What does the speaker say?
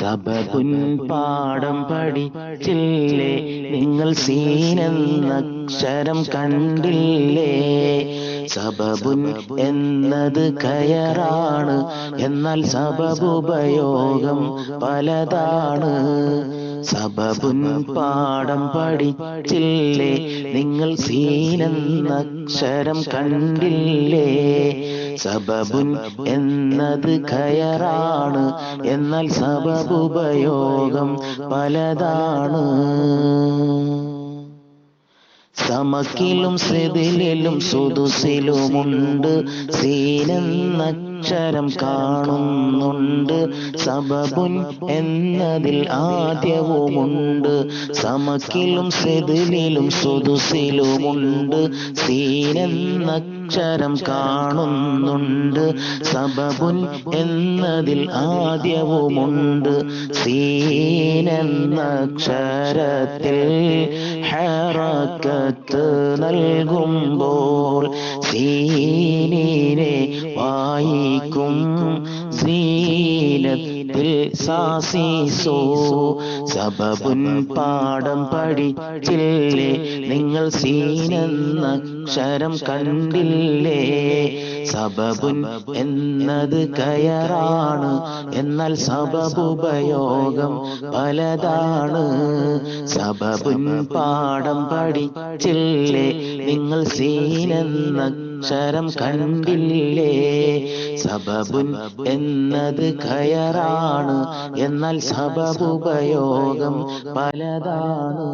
സബബുൻ പാഠം പഠിച്ചില്ലേ? നിങ്ങൾ സീനെന്നക്ഷരം കണ്ടില്ലേ? സബബുൻ എന്നത് കയറാണ് എന്നാൽ സബബുപയോഗം പലതാണ്. സബബുൻ പാഠം പഠിച്ചില്ലേ? നിങ്ങൾ സീനെന്നക്ഷരം കണ്ടില്ലേ? സബബുൻ എന്നത് കയറാണ് എന്നാൽ സബബുപയോഗം പലതാണ്. സമക്കിലും സെതിലും സുതുസിലുമുണ്ട് സീനെന്നക്ഷരം കാണുന്നുണ്ട്. സബബുൻ എന്നതിൽ ആദ്യവുമുണ്ട്. സമക്കിലും സെതിലും സുതുസിലുമുണ്ട് സീനെന്നക്ഷരം കാണുന്നുണ്ട്. സബബുൻ എന്നതിൽ ആദ്യവുമുണ്ട്. സീനെന്നക്ഷരത്തിൽ ഹറക്കത്ത് നൽകുമ്പോൾ സീനിനെ വായിക്കും. സീനത്തിൽ സാസീസോ സബബുൻ പാഠം പഠിച്ചില്ലേ? നിങ്ങൾ സീനെന്നക്ഷരം കണ്ടില്ലേ? സബബുൻ എന്നത് കയറാണ് എന്നാൽ സബബുപയോഗം പലതാണ്. സബബുൻ പാഠം പഠിച്ചില്ലേ? നിങ്ങൾ സീനെന്നക്ഷരം കണ്ടില്ലേ? സബബുൻ എന്നത് കയറാണ് എന്നാൽ സബബുപയോഗം പലതാണ്.